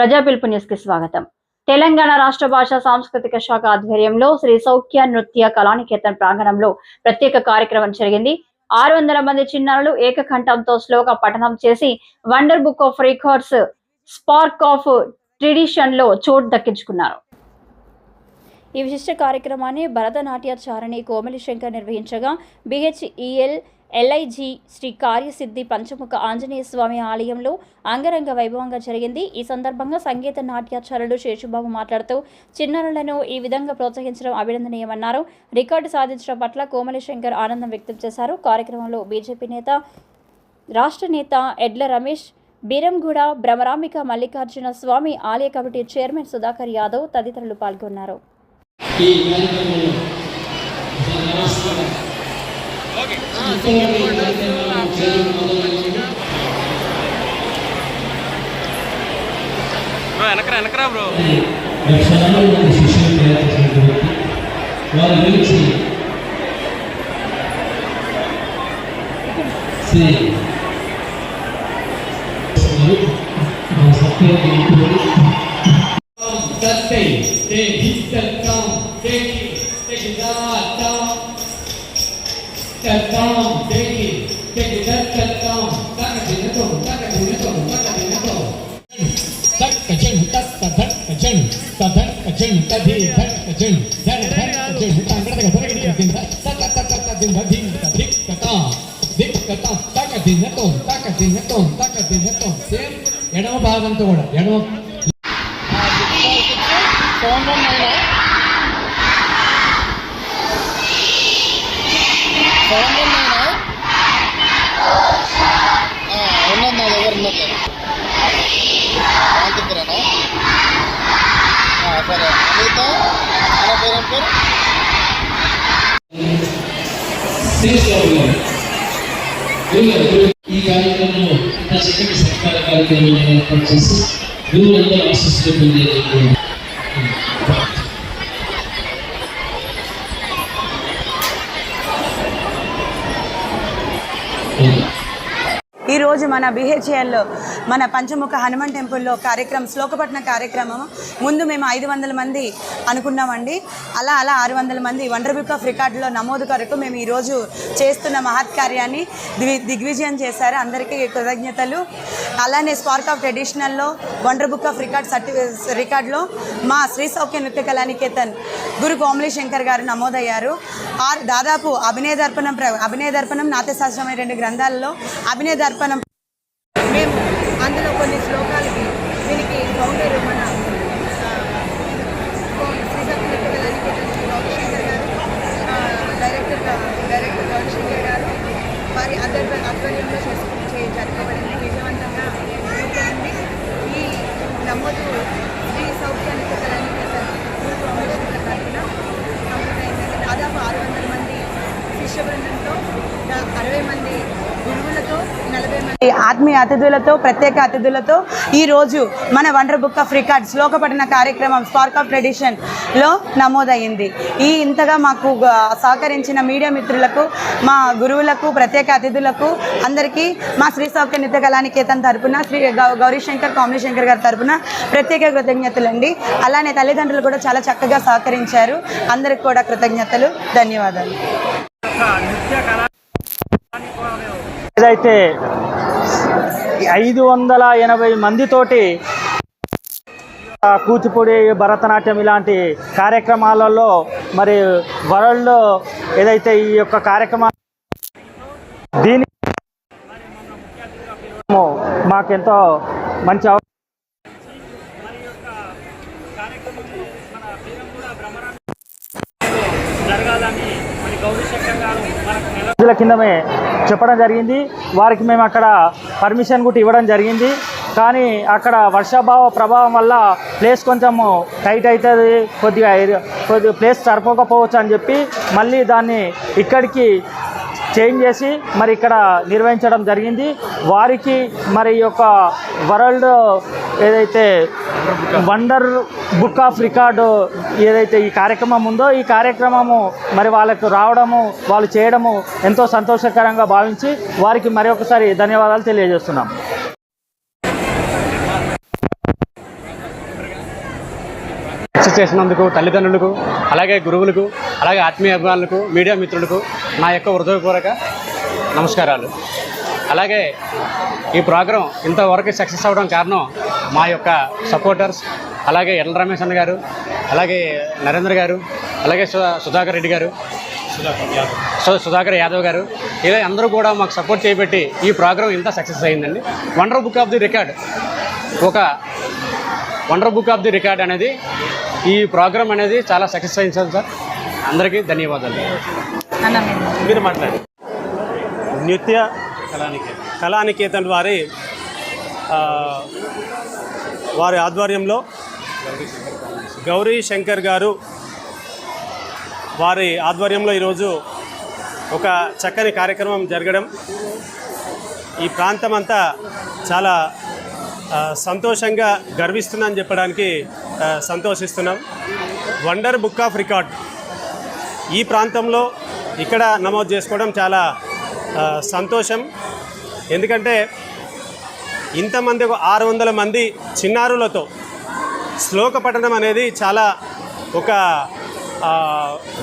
ప్రజా పిలుపు న్యూస్కి స్వాగతం. తెలంగాణ రాష్ట్ర భాష సాంస్కృతిక శాఖ ఆధ్వర్యంలో శ్రీ సౌఖ్య నృత్య కళానికేతన్ ప్రాంగణంలో ప్రత్యేక కార్యక్రమం జరిగింది. ఆరు వందల మంది చిన్నారులు ఏకకంఠంతో శ్లోక పఠనం చేసి wonder book of records spark of ట్రెడిషన్లో చోటు దక్కించుకున్నారు. ఈ విశిష్ట కార్యక్రమాన్ని భరతనాట్యాచారణి కోమలి శంకర్ నిర్వహించగా బిహెచ్ఈఎల్ ఎల్ఐజి శ్రీ కార్యసిద్ధి పంచముఖ ఆంజనేయ స్వామి ఆలయంలో అంగరంగ వైభవంగా జరిగింది. ఈ సందర్భంగా సంగీత నాట్యాచారులు శేషుబాబు మాట్లాడుతూ చిన్నారులను ఈ విధంగా ప్రోత్సహించడం అభినందనీయమన్నారు. రికార్డు సాధించడం పట్ల కోమలి శంకర్ ఆనందం వ్యక్తం చేశారు. కార్యక్రమంలో బీజేపీ నేత రాష్ట్ర నేత ఎడ్ల రమేష్ బీరంగూడ భ్రమరాంబిక మల్లికార్జున స్వామి ఆలయ కమిటీ చైర్మన్ సుధాకర్ యాదవ్ తదితరులు పాల్గొన్నారు. ఈ కార్యక్రమంలో రాష్ట్ర ఇతర కార్యక్రమాలు చేయడం మొదలైంది బ్రో వెనకరా వెనకరా బ్రో లక్షలాది మంది శిష్యులు తయారు చేయబడి వారి గురించి శ్రీ మా సత్యదేవుడు తత్తై తే హిత్తత్తం తేకి తెగిదాత్తం తత్తం తేకి తెగిదత్తత్తం తకదినతం తకదినతం తకదినతం cousin తత్త Dhan cousin తధన్ cousin తధి Dhan cousin Dhan Dhan cousin తాంగడ గదరగడి cousin తత తత తదిన్ ధి ధిక్ తత ధిక్ తత తక దినతో తక దినతో తక దినతో సేమ్ ఎడమ భాగంతో కూడా ఎడమ ఉన్నది నా దగ్గర ఉన్నది కాంతిపురనా సరే అనిత మన పేరేం పేరు శ్రీశ్రావు గారు గురుగారు, ఈ కార్యక్రమంలో నా చక్కటి సత్కార కార్యక్రమాన్ని ఏర్పాటు చేసి గురువులందరూ ఆశిస్తూ పొందేందుకు ఈరోజు మన బిహెచ్ఎల్లో మన పంచముఖ హనుమాన్ టెంపుల్లో కార్యక్రమం శ్లోకపట్న కార్యక్రమం ముందు మేము ఐదు వందల మంది అనుకున్నామండి. అలా అలా ఆరు వందల మంది వండర్ బుక్ ఆఫ్ రికార్డులో నమోదు కొరకు మేము ఈరోజు చేస్తున్న మహత్ కార్యాన్ని దివి దిగ్విజయం చేశారు. అందరికీ కృతజ్ఞతలు. అలానే స్పార్క్ ఆఫ్ ట్రెడిషనల్లో వండర్ బుక్ ఆఫ్ రికార్డ్ సర్టి రికార్డులో మా శ్రీ సౌఖ్య నృత్య కళానికేతన్ గురు కోమలి శంకర్ గారు నమోదయ్యారు. ఆరు దాదాపు అభినయ దర్పణం ప్ర అభినయ దర్పణం నాట్యశాస్త్రం అనే రెండు గ్రంథాలలో అభినయ దర్పణం మేము అందులో కొన్ని శ్లోకాలకి దీనికి ఫౌండర్ మన ఆ, శ్రీ గారు డైరెక్టర్ డైరెక్టర్ రవిశంకర్ గారు వారి అధ్వర్య ఆధ్వర్యంలో చేసుకుని చే- జరపబడింది విజయవంతంగా పూర్తయింది ఈ నమోదు శ్రీ సౌఖ్య నృత్య కళానికేతన్ గురు రవిశంకర్ తరఫున కంప్లీట్ అయిందండి దాదాపు ఆరు వందల మంది శిష్య బృందంతో దా- అరవై మంది గురువులతో నలభై మంది ఆత్మీయ అతిథులతో ప్రత్యేక అతిథులతో ఈ రోజు మన వండర్ బుక్ ఆఫ్ రికార్డ్స్ లోకపఠన కార్యక్రమం స్పార్క్ ఆఫ్ ట్రెడిషన్లో నమోదయ్యింది. ఈ ఇంతగా మాకు సహకరించిన మీడియా మిత్రులకు మా గురువులకు ప్రత్యేక అతిథులకు అందరికీ మా శ్రీ సౌఖ్య నిత్య కళానికేతన్ తరపున శ్రీ గౌ- గౌరీశంకర్ కామలి శంకర్ గారి తరపున ప్రత్యేక కృతజ్ఞతలండి. అలానే తల్లిదండ్రులు కూడా చాలా చక్కగా సహకరించారు. అందరికి కూడా కృతజ్ఞతలు ధన్యవాదాలు. ఏదైతే ఐదు వందల ఎనభై మందితోటి కూచిపూడి భరతనాట్యం ఇలాంటి కార్యక్రమాలలో మరి వరల్డ్ ఏదైతే ఈ యొక్క కార్యక్రమం దీని మాకెంతో మంచి జరగాలని రోజుల కిందమే చెప్పడం జరిగింది. వారికి మేము అక్కడ పర్మిషన్ కూడా ఇవ్వడం జరిగింది. కానీ అక్కడ వర్షాభావ ప్రభావం వల్ల ప్లేస్ కొంచెము టైట్ అవుతుంది. కొద్దిగా కొద్దిగా ప్లేస్ సరిపోకపోవచ్చు అని చెప్పి మళ్ళీ దాన్ని ఇక్కడికి చేంజ్ చేసి మరి ఇక్కడ నిర్వహించడం జరిగింది. వారికి మరి ఈ యొక్క వరల్డ్ ఏదైతే వండర్ బుక్ ఆఫ్ రికార్డు ఏదైతే ఈ కార్యక్రమం ఉందో ఈ కార్యక్రమము మరి వాళ్ళకు రావడము వాళ్ళు చేయడము ఎంతో సంతోషకరంగా భావించి వారికి మరి ఒకసారి ధన్యవాదాలు తెలియజేస్తున్నాం. సక్సెస్ చేసినందుకు తల్లిదండ్రులకు అలాగే గురువులకు అలాగే ఆత్మీయ అభిమానులకు మీడియా మిత్రులకు నా యొక్క హృదయపూర్వక నమస్కారాలు. అలాగే ఈ ప్రోగ్రాం ఇంతవరకు సక్సెస్ అవ్వడం కారణం మా యొక్క సపోర్టర్స్ అలాగే ఎల్ రమేష్ అన్న గారు అలాగే నరేంద్ర గారు అలాగే సు- సుధాకర్ రెడ్డి గారు సో సుధాకర్ యాదవ్ గారు ఇలా అందరూ కూడా మాకు సపోర్ట్ చేయబట్టి ఈ ప్రోగ్రాం ఇంత సక్సెస్ అయిందండి. Wonder book of the record ఒక wonder book of the record అనేది ఈ ప్రోగ్రామ్ అనేది చాలా సక్సెస్ అయింది సార్ అందరికీ ధన్యవాదాలు. మీరు మాట్లాడి నృత్య కళానికేతన్ వారి ఆ, వారి ఆధ్వర్యంలో గౌరీ శంకర్ గారు వారి ఆధ్వర్యంలో ఈరోజు ఒక చక్కని కార్యక్రమం జరగడం. ఈ ప్రాంతం అంతా చాలా సంతోషంగా గర్విస్తుందని చెప్పడానికి సంతోషిస్తున్నాం. వండర్ బుక్ ఆఫ్ రికార్డ్ ఈ ప్రాంతంలో ఇక్కడ నమోదు చేసుకోవడం చాలా సంతోషం. ఎందుకంటే ఇంతమంది ఒక ఆరు వందల మంది చిన్నారులతో శ్లోక పఠనం అనేది చాలా ఒక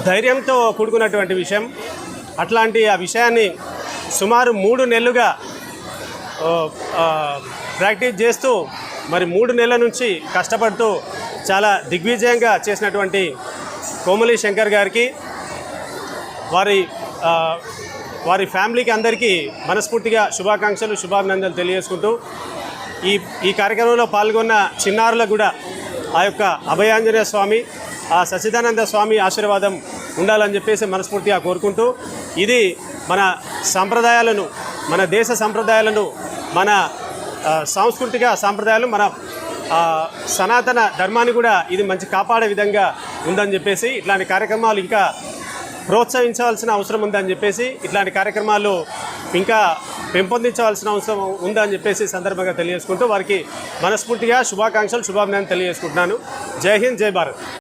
ధైర్యంతో కూడుకున్నటువంటి విషయం. అట్లాంటి ఆ విషయాన్ని సుమారు మూడు నెలలుగా ప్రాక్టీస్ చేస్తూ మరి మూడు నెలల నుంచి కష్టపడుతూ చాలా దిగ్విజయంగా చేసినటువంటి కోమలి శంకర్ గారికి వారి వారి ఫ్యామిలీకి అందరికీ మనస్ఫూర్తిగా శుభాకాంక్షలు శుభాభినందనలు తెలియజేసుకుంటూ ఈ ఈ కార్యక్రమంలో పాల్గొన్న చిన్నారులకు కూడా ఆ యొక్క అభయాంజనేయ స్వామి ఆ సచిదానంద స్వామి ఆశీర్వాదం ఉండాలని చెప్పేసి మనస్ఫూర్తిగా కోరుకుంటూ ఇది మన సాంప్రదాయాలను మన దేశ సంప్రదాయాలను మన సాంస్కృతిక సాంప్రదాయాలు మన సనాతన ధర్మాన్ని కూడా ఇది మంచి కాపాడే విధంగా ఉందని చెప్పేసి ఇట్లాంటి కార్యక్రమాలు ఇంకా ప్రోత్సహించవలసిన అవసరం ఉందని చెప్పేసి ఇట్లాంటి కార్యక్రమాలు ఇంకా పెంపొందించవలసిన అవసరం ఉందని చెప్పేసి సందర్భంగా తెలియజేసుకుంటూ వారికి మనస్ఫూర్తిగా శుభాకాంక్షలు శుభాభినందనలు తెలియజేసుకుంటున్నాను. జై హింద్ జై భారత్.